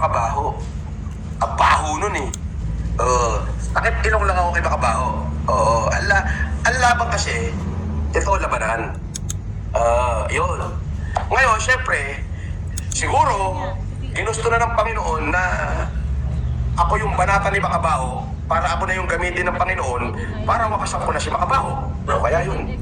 Makabaho. Ang baho nun eh. Oo. Takip ilong lang ako kay Makabaho. Oo. Ala, ang laban kasi, ito labanan. Ah, yun. Ngayon, syempre, siguro, ginusto na ng Panginoon na ako yung banata ni Makabaho para ako na yung gamitin ng Panginoon para wakasan ko na si Makabaho. O kaya yun.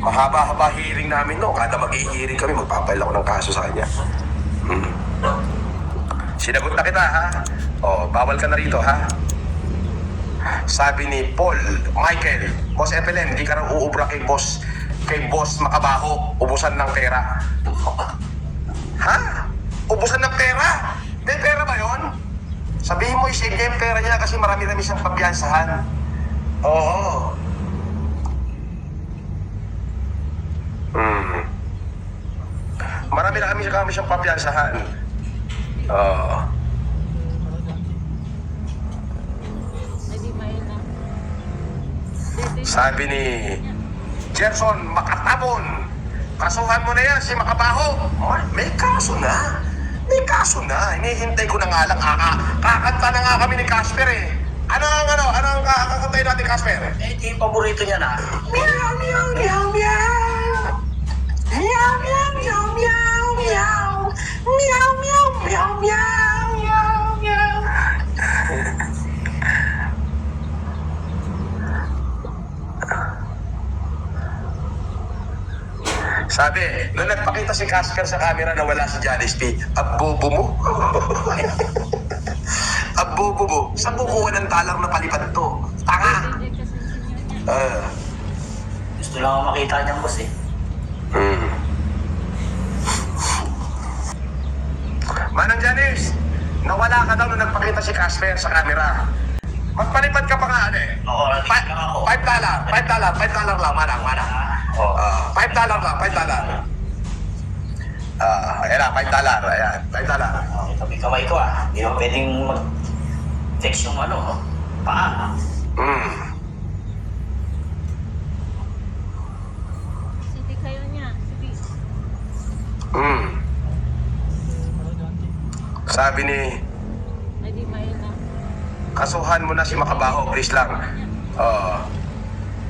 Mahaba-haba hearing namin no. Kada mag-i-hearing kami, magpapail ako ng kaso sa kanya. Hmm. Sinagot na kita ha. O, bawal ka na rito ha. Sabi ni Paul, Michael, Boss FLM, di ka raw uubra kay Boss, kay Boss Makabaho, ubusan ng pera. Ha? Ubusan ng pera? May pera ba yon? Sabihin mo, isig niya yung pera niya kasi marami-rami siyang pampiyansahan. Oo. Marami na kami, kami siyang pampiyansahan. Oo. Sabi ni Gerson Makatabon, kasuhan mo na yan si Makabaho. Ay, may kaso na. May kaso na. Hinihintay ko na nga lang. Kaka, kakanta na nga kami ni Casper eh. Ano ang ano? Ano ang kakantay natin, Casper? Eh, ito yung paborito niya na. Meow, meow, meow, meow. Meow, meow, meow, meow, meow. Meow, meow, meow, meow, meow, meow. Sabi, nung nagpakita si Casper sa camera na wala si Janice P, abobo mo. abobo mo. Saan kukuha ng talang na palipad to? Tanga! Ah. Gusto lang ako makita niyang boss eh. Hmm. Manang Janice, nawala ka daw nung nagpakita si Casper sa camera. Magpalipad ka pa nga. Oo, nandito Fi- lang ako. Five dollar, five dollar, five dollar lang, manang, manang. Oo. Ah, five dollar lang, five dollar. Ah, ayan na, five dollar, ayan, five dollar. Okay, tabi kamay ko ah. Hindi mo pwedeng mag-text yung ano, paa. Hmm. Sige kayo niya. Sige. Hmm. Sabi ni, na. kasuhan mo na si Makabaho, please lang. Oo.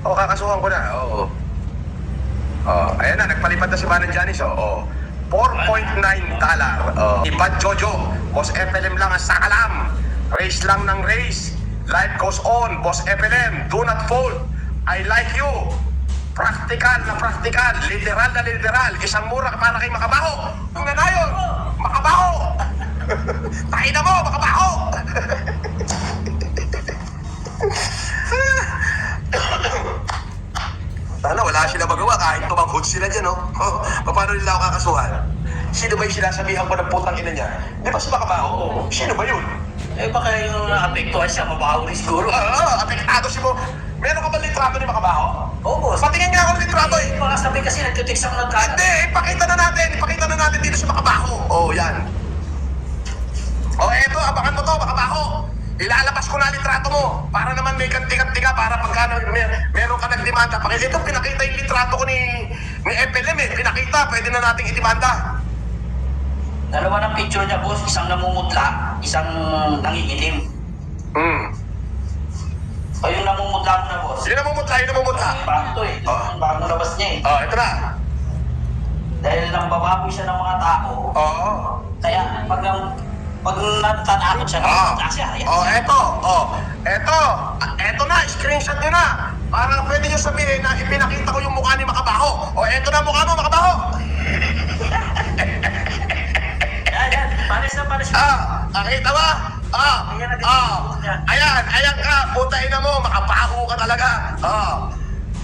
Oo, kakasuhan ko na, oo. Oo, ayan na, nagpalipad na si Manang Janice, oo. 4.9 dollar. Oh. Ibad Jojo, Boss FLM lang ang sakalam. Race lang ng race. Life goes on, Boss FLM. Do not fold. I like you. Practical na practical, literal na literal. Isang mura para kay Makabaho. Ang nanayon, Makabaho. Tayo na mo, Makabaho. Sana wala sila magawa kahit tumanghod sila dyan, no? Oh, paano nila ako kakasuhan? Sino ba yung sinasabihan ko ng putang ina niya? Di ba si Makabaho? Sino ba yun? Eh, baka yung naapektuhan siya, mabaho rin siguro. Ah, apektado si mo. Meron ka ba litrato ni Makabaho? Oo, boss. Patingin nga ako ng litrato eh. Mga sabi kasi nagtitext ako ng Hindi, ipakita na natin. Ipakita na natin dito sa Makabaho. Oh, yan. Oh, eto, abangan mo to, Makabaho. Ilalabas ko na litrato mo para naman may kanti-kanti ka para pagka may, meron ka nagdemanda. Pakita ito, pinakita yung litrato ko ni, ni FLM eh. Pinakita, pwede na nating idemanda. Dalawa ng picture niya, boss. Isang namumutla, isang nangingitim. Hmm. O yung namumutla mo na, boss. Yun ang mumutla, yun ang mumutla. Bago eh. Ah. Bagong labas niya eh. Oh, ito na. Dahil nang bababoy siya ng mga tao, Oo. kaya pag pag natatakot siya, Ah. namumutla siya. Ayan. Oh, eto. Oh, eto. Eto na, screenshot nyo na. Para pwede nyo sabihin na ipinakita ko yung mukha ni Makabaho. Oh, eto na mukha mo, Makabaho. Ayan. Pares na pares. Ah, nakita ba? Ah, Ayan na, ah, ayan, ayan ka, puta ina mo, makabaho ka talaga. Ah,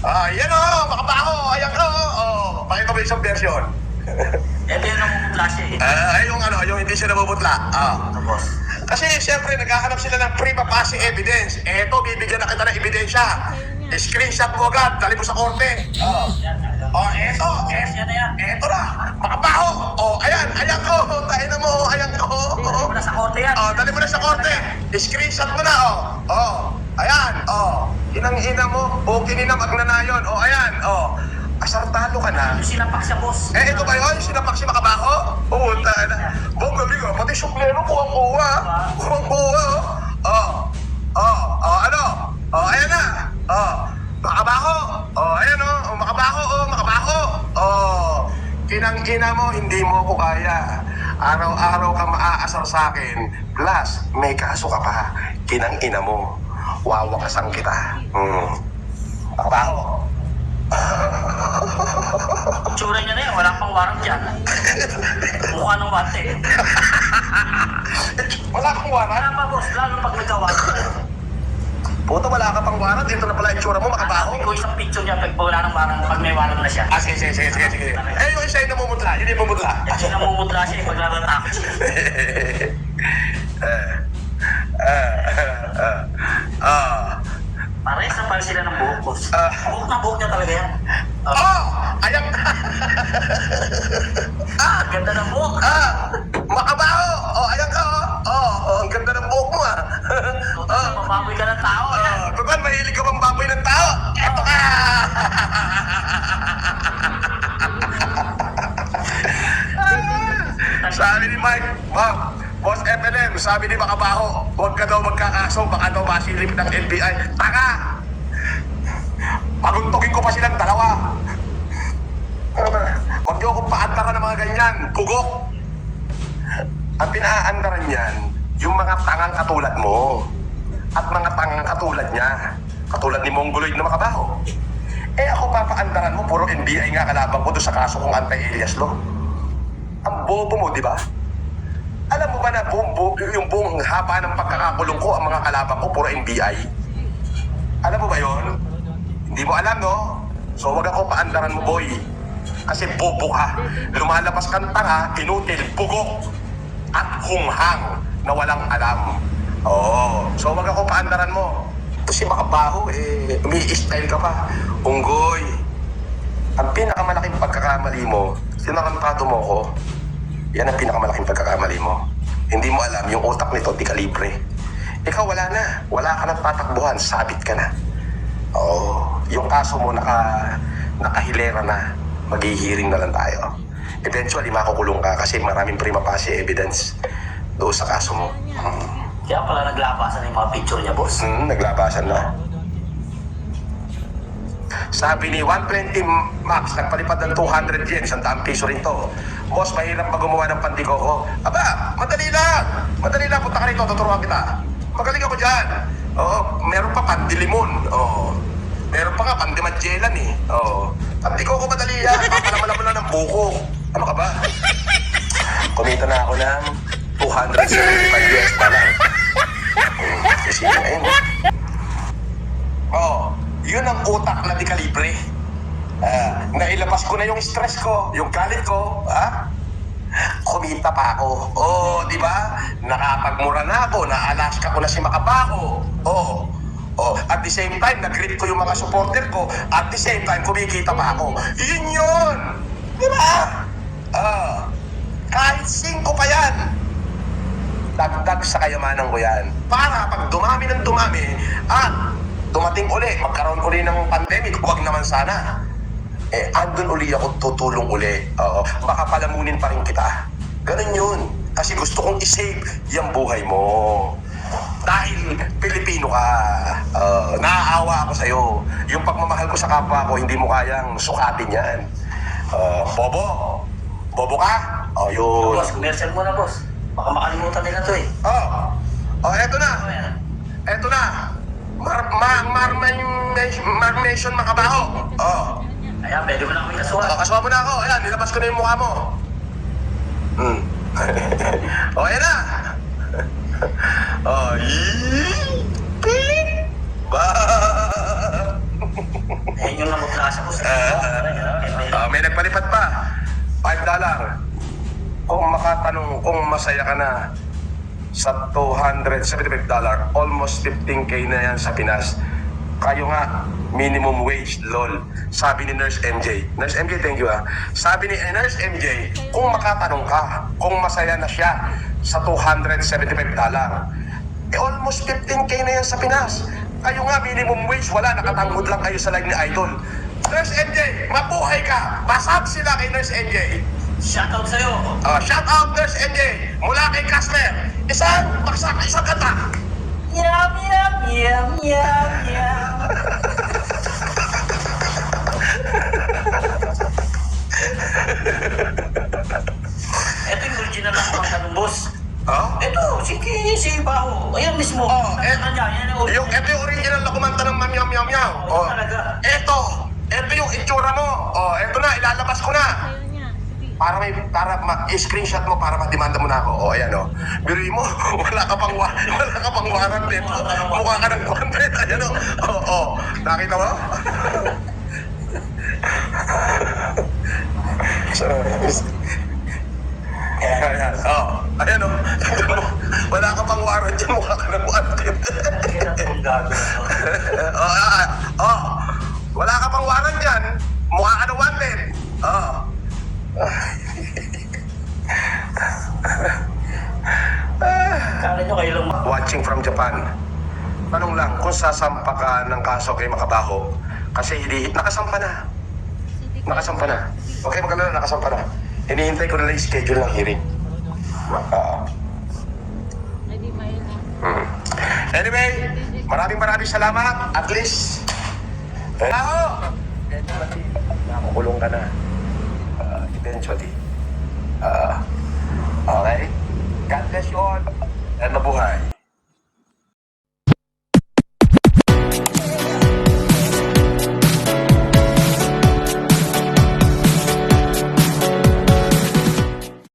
ah, yan oh, makabaho, ayan ka, oh. oh. Pakita mo isang version. Ito yung namumutla siya eh. Ah, yung ano, yung hindi siya nabubutla. Ah. Ito, boss. Kasi siyempre, naghahanap sila ng prima facie evidence. Eto, bibigyan na kita ng ebidensya. Screenshot mo agad, dali mo sa korte. Oh, ayan. oh eto, Yes, eto, na yan. eto na, makabaho. Oh, ayan, ayan ko, tayo na mo, ayan ko. Dali mo na sa korte yan. Oh, dali mo na sa korte. Screenshot mo na, oh. Oh, ayan, oh. Inang-ina mo, okay na magnanayon. Oh, ayan, oh. Asartado ka na. Yung sinapak siya, boss. Eh, ito ba yun? Sinapak si Makabaho? Pumunta na. Bong ko. ka, pati suklero, kuwang-kuwa. Kuwang-kuwa, oh. Oh, oh, oh, ano? Oh, ayan na. Oh, makabaho. Oh, ayan oh, oh makabaho, oh, makabaho. Oh, kinang-ina mo, hindi mo ko kaya. Araw-araw ka maaasar sa akin. Plus, may kaso ka pa. Kinang-ina mo. Wawakasan kita. Hmm. Makabaho. Tsura niya na yan, wala pang warang dyan. Mukha ng wante. Wala kang waran. Wala pa boss, lalo pag nagka-warang. Puto, wala ka pang waran. Ito na pala yung tsura mo, makabaho. Sabi ko isang picture niya pag wala ng warang, pag may warang na siya. Ah, sige, sige, sige, sige, sige. Eh, yung isa yung namumutla. Yun yung namumutla. Kasi namumutla siya eh, pag natatakot siya. Eh, eh, eh, ah, Pares na pala sila ng buhok, boss. Ah. Buhok na buhok niya talaga yan. Sabi ni Mike, Ma'am, Boss FNM, sabi ni Makabaho, huwag ka daw magkakaso, baka daw masilip ng NBI. Taka! Paguntugin ko pa silang dalawa. Huwag niyo akong paandaran ng mga ganyan. Pugok! Ang pinaaandaran niyan, yung mga tangang katulad mo. At mga tangang katulad niya. Katulad ni Mongoloid na makabaho. Eh ako papaandaran mo, puro NBI nga kalaban ko doon sa kaso kong anti-alias law. Bobo mo, di ba? Alam mo ba na buong, bu- yung buong haba ng pagkakakulong ko, ang mga kalaban ko, puro NBI? Alam mo ba yon? Hindi mo alam, no? So wag ako paandaran mo, boy. Kasi bobo ka. Lumalabas kang tanga, inutil, bugok, at hunghang na walang alam. Oo. So wag ako paandaran mo. Kasi makabaho, eh, umi-style ka pa. Unggoy. Ang pinakamalaking pagkakamali mo, sinarantado mo ko, yan ang pinakamalaking pagkakamali mo. Hindi mo alam, yung utak nito, di kalibre. Ikaw wala na. Wala ka nang tatakbuhan. Sabit ka na. Oo. Yung kaso mo naka, nakahilera na. Maghihiring na lang tayo. Eventually, makukulong ka kasi maraming prima facie evidence doon sa kaso mo. Hmm. Kaya pala naglabasan yung mga picture niya, boss. Hmm, naglabasan na. Sabi ni 120 Max, nagpalipad ng 200 yen, isang daang piso rin to. Boss, mahirap pa gumawa ng pandikoko. Aba, madali lang. Madali lang, punta ka rito, tuturuan kita. Magaling ako dyan. Oo, meron pa pandilimon. Oo. Meron pa nga pandimadjelan eh. Oo. Pandikoko madali yan. Papalaman mo lang ng buko. Ano ka ba? Kumita na ako ng 275 US dollar. Kasi yun na yun. eh. Oo. Yun ang utak na di kalibre. Ah, nailabas ko na yung stress ko, yung galit ko, ha? Kumita pa ako. Oo, di ba? Nakapagmura na ako, na-Alaska ko na si Makabaho. Oo. Oh, at the same time, nag-greet ko yung mga supporter ko. At the same time, kumikita pa ako. Yun yun! Di ba? Ah, kahit singko pa yan, dagdag sa kayamanan ko yan. Para pag dumami ng dumami, at dumating uli, magkaroon uli ng pandemic, huwag naman sana. Eh, andun uli ako, tutulong uli. Oo, baka palamunin pa rin kita. Ganun yun. Kasi gusto kong isave yung buhay mo. Dahil Pilipino ka, uh, naaawa ako sa'yo. Yung pagmamahal ko sa kapwa ko, hindi mo kayang sukatin yan. Uh, bobo, bobo ka? O, yun. Boss, commercial muna, boss. Baka makalimutan nila to eh. Oh, oh, eto na. Ano? Eto na. Mar, ma, mar, mar, mention makabaho. Oh. Ayan, pwede mo na kami kasuhan. oh, kasama mo na ako. Ayan, nilabas ko na yung mukha mo. Hmm. ayan na. oh, yee. Piling. Ba. Ayun yung namutla sa boss. Ah, may nagpalipad pa. 5 dollar. Kung makatanong kung masaya ka na sa 275 dollar, almost 15k na yan sa Pinas. Kayo nga, minimum wage, lol. Sabi ni Nurse MJ. Nurse MJ, thank you ah. Sabi ni Nurse MJ, kung makatanong ka, kung masaya na siya sa 275 dollar, eh almost 15k na yan sa Pinas. Kayo nga, minimum wage, wala, nakatanggod lang kayo sa line ni Idol. Nurse MJ, mabuhay ka! Pasab sila kay Nurse MJ. Shoutout sa'yo. Uh, shout out, Nurse NJ, mula kay Casper. Isang baksak, isang kanta. Yum, yum, yum, yum, yum. Ito yung original ng kanta ng boss. Oh? Ito, si si Baho. Ayan mismo. Oh, eh, kanta niya, yan ang Yung, ito yung original na kumanta ng Mam Yam Yam Yam. Oo, Oh. talaga. Ito, ito yung itsura mo. Oh, ito na, ilalabas ko na. Ayaw niya. Para may, para ma-screenshot mo para ma-demanda mo na ako. Oh, ayan oh. Biruin mo, wala ka pang, wa- wala ka pang warrant dito. Mukha ka ng content. Ayan oh. Oh, oh. Nakita mo? Ayan, oh. Ayan oh. Tingnan mo. Wala ka pang warrant dyan. Mukha ka ng to. oh, ah, oh. Wala ka pang warrant dyan. Mukha ka ng wanted. Oh. Kala nyo kayo lang watching from Japan. Tanong lang, kung sasampa ka ng kaso kay Makabaho, kasi hindi, nakasampa na. Nakasampa na. Okay, magkano na, nakasampa na. Hinihintay ko na lang yung schedule ng hearing. Na. Hmm. Anyway, maraming maraming salamat. At least, eh, tao! Eventually, nakukulong ka na. Ah, eventually. Ah, okay? God bless you all. And mabuhay.